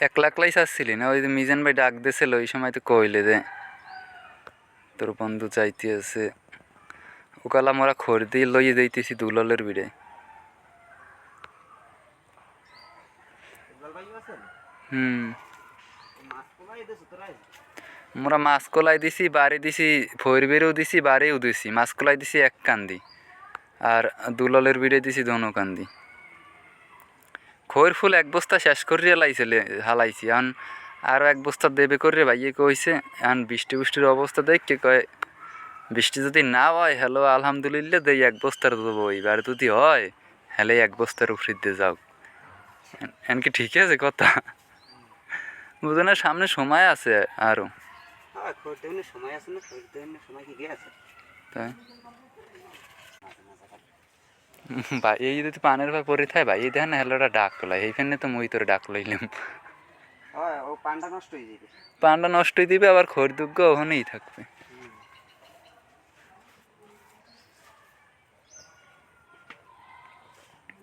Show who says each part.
Speaker 1: একলা একলাই চাচ্ছিলি না? ওই যে মিজান ভাই ডাক দিয়েছিল ওই সময় তো কইলে যে তোর বন্ধু চাইতে আছে। ওকালা মোরা খড় দিয়ে লইয়ে যাইতেছি দুলালের
Speaker 2: আছেন?
Speaker 1: হুম। মোরা মাছ কলাই দিছি বাড়ি দিছি ফইর বেরেও দিছি বাড়িও দিছি। মাছ কলাই দিছি এক কান্দি। আর দুলালের বিড়ে দিছি ধনু কান্দি। খৈর ফুল এক বস্তা শেষ করিয়া লাইছিল হালাইছি। এখন আরও এক বস্তা দেবে করে ভাইয়ে কইছে এখন বৃষ্টি বৃষ্টির অবস্থা দেখে কয় বৃষ্টি যদি না হয় হ্যালো আলহামদুলিল্লাহ দেই এক বস্তার দেবো এবার যদি হয় হ্যালে এক বস্তার উপরে দিয়ে যাও। এনকি ঠিক আছে কথা? বুঝো না সামনে সময় আছে আরও
Speaker 2: হ্যাঁ সময় আছে না সময় কি আছে।
Speaker 1: তাই? ভাই এই যদি পানের ভাই পরে থাকে ভাই এই দেখেন হেলোটা ডাক লাই এইখানে তো মুই তোর ডাক লইলাম।
Speaker 2: হয় ও পানটা নষ্ট হয়ে যাবে।
Speaker 1: পানটা নষ্ট দিবে আবার খড় দুগ্গ ওখানেই থাকবে।